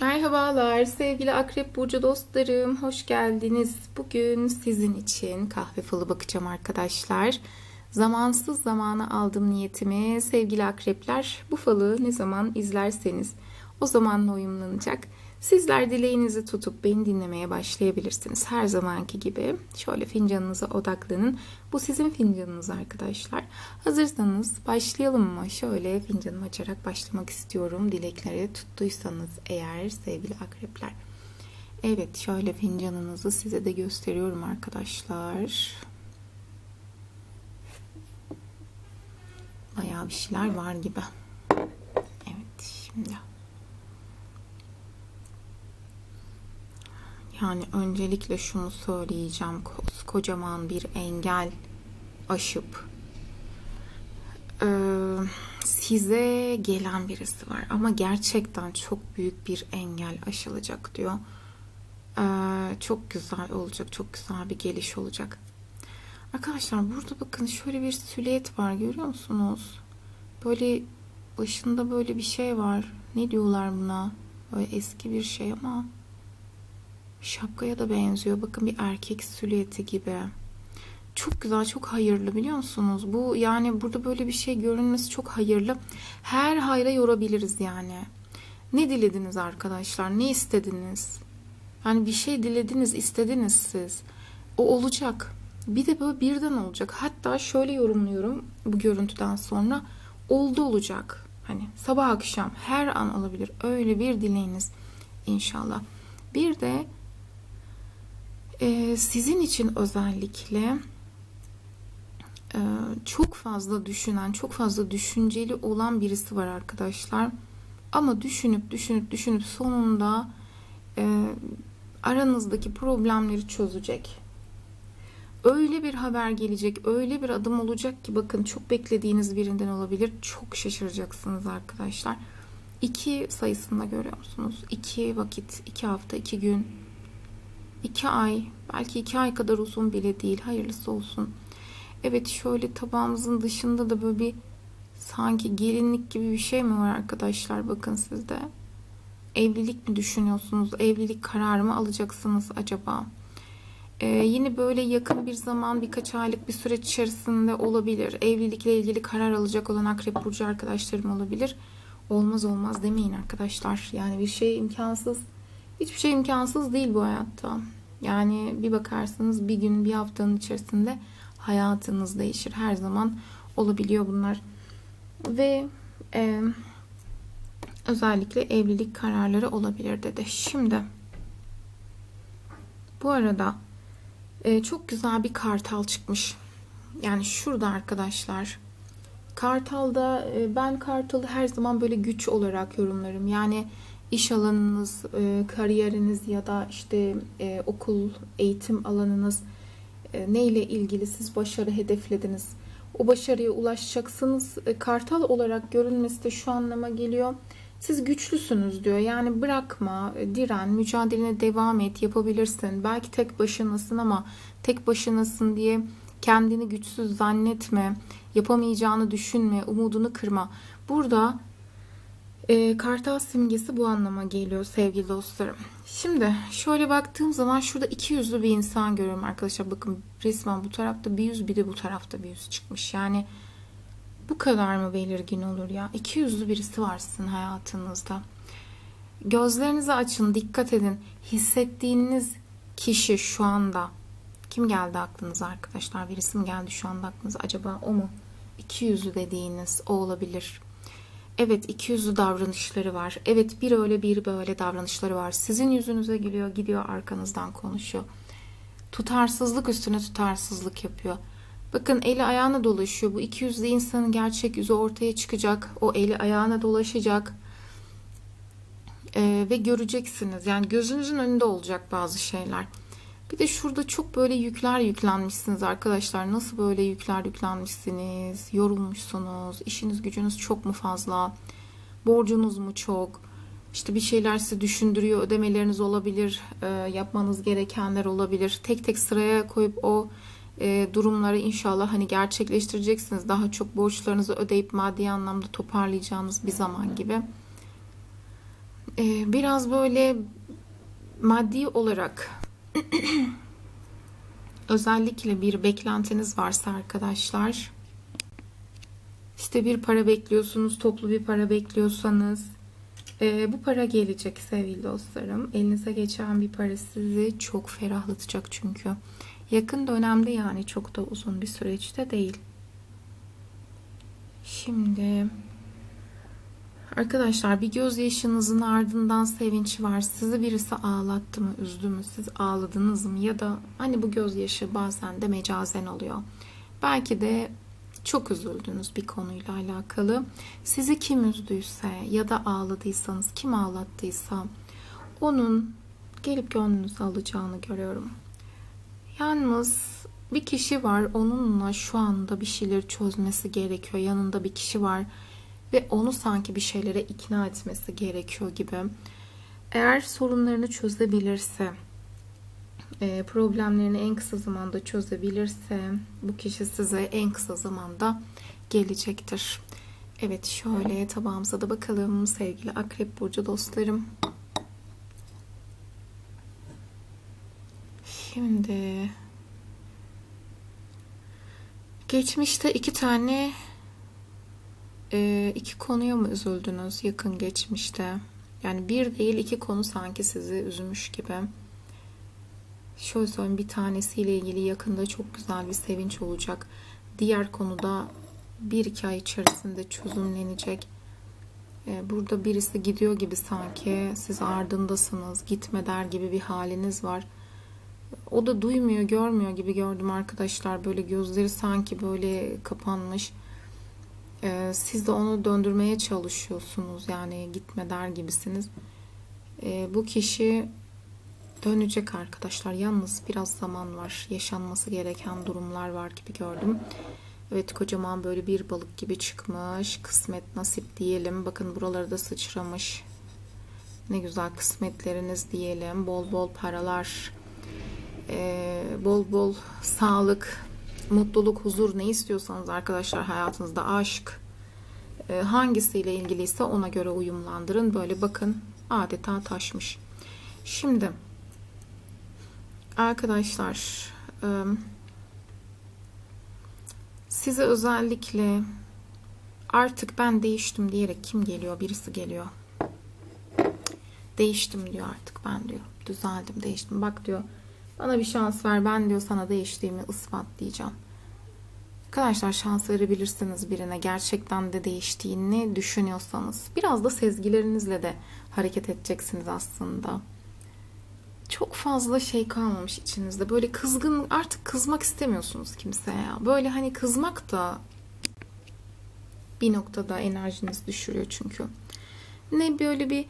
Merhabalar sevgili Akrep Burcu dostlarım. Hoş geldiniz. Bugün sizin için kahve falı bakacağım arkadaşlar. Zamansız zamana aldım niyetimi. Sevgili akrepler bu falı ne zaman izlerseniz o zamanla uyumlanacak. Sizler dileğinizi tutup beni dinlemeye başlayabilirsiniz. Her zamanki gibi şöyle fincanınıza odaklanın. Bu sizin fincanınız arkadaşlar. Hazırsanız başlayalım mı? Şöyle fincanımı açarak başlamak istiyorum. Dilekleri tuttuysanız eğer sevgili akrepler. Evet şöyle fincanınızı size de gösteriyorum arkadaşlar. Bayağı bir şeyler var gibi. Evet şimdi Yani öncelikle şunu söyleyeceğim. Kocaman bir engel aşıp e, size gelen birisi var ama gerçekten çok büyük bir engel aşılacak diyor. E, çok güzel olacak, çok güzel bir geliş olacak. Arkadaşlar burada bakın şöyle bir silüet var görüyor musunuz? Böyle başında böyle bir şey var. Ne diyorlar buna? Böyle eski bir şey ama Şapkaya da benziyor. Bakın bir erkek silüeti gibi. Çok güzel, çok hayırlı biliyor musunuz? Bu yani burada böyle bir şey görünmesi çok hayırlı. Her hayra yorabiliriz yani. Ne dilediniz arkadaşlar? Ne istediniz? Yani bir şey dilediniz, istediniz siz. O olacak. Bir de böyle birden olacak. Hatta şöyle yorumluyorum bu görüntüden sonra. Oldu olacak. Hani sabah akşam her an olabilir. Öyle bir dileğiniz inşallah. Bir de ee, sizin için özellikle e, çok fazla düşünen, çok fazla düşünceli olan birisi var arkadaşlar. Ama düşünüp düşünüp düşünüp sonunda e, aranızdaki problemleri çözecek. Öyle bir haber gelecek, öyle bir adım olacak ki bakın çok beklediğiniz birinden olabilir. Çok şaşıracaksınız arkadaşlar. İki sayısında görüyor musunuz? İki vakit, iki hafta, iki gün, iki ay, belki iki ay kadar uzun bile değil. Hayırlısı olsun. Evet şöyle tabağımızın dışında da böyle bir sanki gelinlik gibi bir şey mi var arkadaşlar? Bakın sizde. Evlilik mi düşünüyorsunuz? Evlilik kararı mı alacaksınız acaba? Ee, yine böyle yakın bir zaman birkaç aylık bir süreç içerisinde olabilir. Evlilikle ilgili karar alacak olan Akrep Burcu arkadaşlarım olabilir. Olmaz olmaz demeyin arkadaşlar. Yani bir şey imkansız Hiçbir şey imkansız değil bu hayatta. Yani bir bakarsınız bir gün bir haftanın içerisinde hayatınız değişir. Her zaman olabiliyor bunlar. Ve e, özellikle evlilik kararları olabilir dedi. Şimdi bu arada e, çok güzel bir kartal çıkmış. Yani şurada arkadaşlar. Kartalda e, ben kartalı her zaman böyle güç olarak yorumlarım. Yani iş alanınız, e, kariyeriniz ya da işte e, okul, eğitim alanınız e, neyle ilgili siz başarı hedeflediniz? O başarıya ulaşacaksınız. E, kartal olarak görünmesi de şu anlama geliyor. Siz güçlüsünüz diyor. Yani bırakma, e, diren, mücadelene devam et, yapabilirsin. Belki tek başınasın ama tek başınasın diye kendini güçsüz zannetme, yapamayacağını düşünme, umudunu kırma. Burada e, kartal simgesi bu anlama geliyor sevgili dostlarım. Şimdi şöyle baktığım zaman şurada iki yüzlü bir insan görüyorum arkadaşlar. Bakın resmen bu tarafta bir yüz bir de bu tarafta bir yüz çıkmış. Yani bu kadar mı belirgin olur ya? İki yüzlü birisi var sizin hayatınızda. Gözlerinizi açın, dikkat edin. Hissettiğiniz kişi şu anda kim geldi aklınıza arkadaşlar? Birisi mi geldi şu anda aklınıza? Acaba o mu? İki yüzlü dediğiniz o olabilir. Evet iki yüzlü davranışları var. Evet bir öyle bir böyle davranışları var. Sizin yüzünüze gülüyor, gidiyor arkanızdan konuşuyor. Tutarsızlık üstüne tutarsızlık yapıyor. Bakın eli ayağına dolaşıyor. Bu iki yüzlü insanın gerçek yüzü ortaya çıkacak. O eli ayağına dolaşacak. Ee, ve göreceksiniz. Yani gözünüzün önünde olacak bazı şeyler. Bir de şurada çok böyle yükler yüklenmişsiniz arkadaşlar. Nasıl böyle yükler yüklenmişsiniz? Yorulmuşsunuz. işiniz gücünüz çok mu fazla? Borcunuz mu çok? İşte bir şeyler sizi düşündürüyor. Ödemeleriniz olabilir. E, yapmanız gerekenler olabilir. Tek tek sıraya koyup o e, durumları inşallah hani gerçekleştireceksiniz. Daha çok borçlarınızı ödeyip maddi anlamda toparlayacağınız bir zaman gibi. Ee, biraz böyle maddi olarak özellikle bir beklentiniz varsa arkadaşlar işte bir para bekliyorsunuz, toplu bir para bekliyorsanız e, bu para gelecek sevgili dostlarım. Elinize geçen bir para sizi çok ferahlatacak çünkü. Yakın dönemde yani çok da uzun bir süreçte değil. Şimdi arkadaşlar bir gözyaşınızın ardından sevinç var. Sizi birisi ağlattı mı, üzdü mü, siz ağladınız mı ya da hani bu gözyaşı bazen de mecazen oluyor. Belki de çok üzüldünüz bir konuyla alakalı. Sizi kim üzdüyse ya da ağladıysanız, kim ağlattıysa onun gelip gönlünüzü alacağını görüyorum. Yalnız bir kişi var onunla şu anda bir şeyleri çözmesi gerekiyor. Yanında bir kişi var ve onu sanki bir şeylere ikna etmesi gerekiyor gibi. Eğer sorunlarını çözebilirse, e, problemlerini en kısa zamanda çözebilirse bu kişi size en kısa zamanda gelecektir. Evet şöyle tabağımıza da bakalım sevgili Akrep Burcu dostlarım. Şimdi geçmişte iki tane e, iki konuya mı üzüldünüz yakın geçmişte? Yani bir değil iki konu sanki sizi üzmüş gibi. Şöyle söyleyeyim bir tanesiyle ilgili yakında çok güzel bir sevinç olacak. Diğer konuda bir iki ay içerisinde çözümlenecek. Ee, Burada birisi gidiyor gibi sanki siz ardındasınız, gitme der gibi bir haliniz var. O da duymuyor, görmüyor gibi gördüm arkadaşlar. Böyle gözleri sanki böyle kapanmış. Ee, Siz de onu döndürmeye çalışıyorsunuz. Yani gitme der gibisiniz. Ee, Bu kişi dönecek arkadaşlar. Yalnız biraz zaman var. Yaşanması gereken durumlar var gibi gördüm. Evet kocaman böyle bir balık gibi çıkmış. Kısmet nasip diyelim. Bakın buraları da sıçramış. Ne güzel kısmetleriniz diyelim. Bol bol paralar. Ee, bol bol sağlık, mutluluk, huzur ne istiyorsanız arkadaşlar hayatınızda aşk e, hangisiyle ilgiliyse ona göre uyumlandırın. Böyle bakın adeta taşmış. Şimdi arkadaşlar e, size özellikle artık ben değiştim diyerek kim geliyor? Birisi geliyor. Değiştim diyor artık ben diyor. Düzeldim, değiştim. Bak diyor. Bana bir şans ver. Ben diyor sana değiştiğimi ispatlayacağım. Arkadaşlar şans verebilirsiniz birine. Gerçekten de değiştiğini düşünüyorsanız. Biraz da sezgilerinizle de hareket edeceksiniz aslında. Çok fazla şey kalmamış içinizde. Böyle kızgın artık kızmak istemiyorsunuz kimseye. Böyle hani kızmak da bir noktada enerjiniz düşürüyor çünkü. Ne böyle bir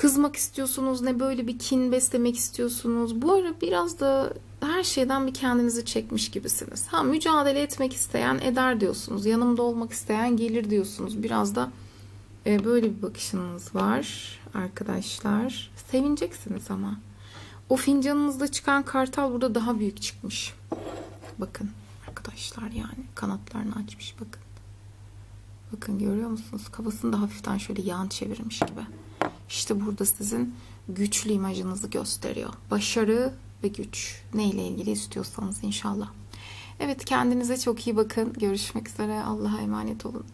kızmak istiyorsunuz ne böyle bir kin beslemek istiyorsunuz. Bu ara biraz da her şeyden bir kendinizi çekmiş gibisiniz. Ha mücadele etmek isteyen eder diyorsunuz. Yanımda olmak isteyen gelir diyorsunuz. Biraz da e, böyle bir bakışınız var arkadaşlar. Sevineceksiniz ama. O fincanınızda çıkan kartal burada daha büyük çıkmış. Bakın arkadaşlar yani kanatlarını açmış bakın. Bakın görüyor musunuz? Kafasını da hafiften şöyle yan çevirmiş gibi. İşte burada sizin güçlü imajınızı gösteriyor. Başarı ve güç. Neyle ilgili istiyorsanız inşallah. Evet kendinize çok iyi bakın. Görüşmek üzere. Allah'a emanet olun.